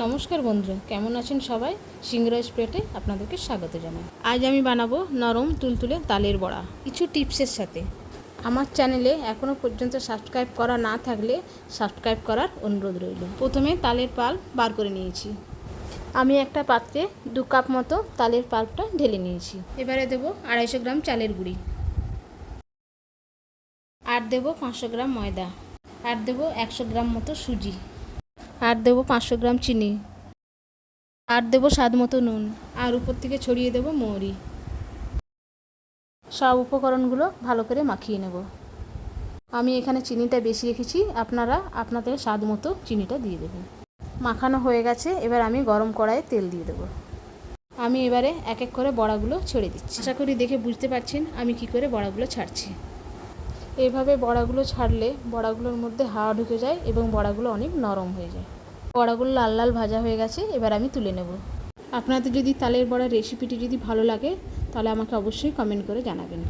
নমস্কার বন্ধুরা, কেমন আছেন সবাই? সিংরাজ প্লেটে আপনাদেরকে স্বাগত জানাই। আজ আমি বানাবো নরম তুলতুলে তালের বড়া। কিছু টিপসের সাথে। আমার চ্যানেলে এখনও পর্যন্ত সাবস্ক্রাইব করা না থাকলে সাবস্ক্রাইব করার অনুরোধ রইল। প্রথমে তালের পাল বার করে নিয়েছি। আমি একটা পাত্রে দু কাপ মতো তালের পাল্পটা ঢেলে নিয়েছি। এবারে দেবো আড়াইশো গ্রাম চালের গুঁড়ি। আর দেবো পাঁচশো গ্রাম ময়দা। আর দেবো একশো গ্রাম মতো সুজি। আর দেবো পাঁচশো গ্রাম চিনি। আর দেবো স্বাদ মতো নুন। আর উপর থেকে ছড়িয়ে দেবো মৌরি। সব উপকরণগুলো ভালো করে মাখিয়ে নেব। আমি এখানে চিনিটা বেশি রেখেছি। আপনারা আপনাদের স্বাদ মতো চিনিটা দিয়ে দেবেন। মাখানো হয়ে গেছে। এবার আমি গরম কড়াইয়ে তেল দিয়ে দেবো। আমি এবারে এক এক করে বড়াগুলো ছেড়ে দিচ্ছি। আশা করি দেখে বুঝতে পারছেন আমি কি করে বড়াগুলো ছাড়ছি। এইভাবে বড়াগুলো ছাড়লে বড়াগুলোর মধ্যে হাওয়া ঢুকে যায় এবং বড়াগুলো অনেক নরম হয়ে যায়। বড়াগুলো লাল লাল ভাজা হয়ে গেছে, এবার আমি তুলে নেব। আপনাদের যদি তালের বড়ার রেসিপিটি যদি ভালো লাগে, তাহলে আমাকে অবশ্যই কমেন্ট করে জানাবেন।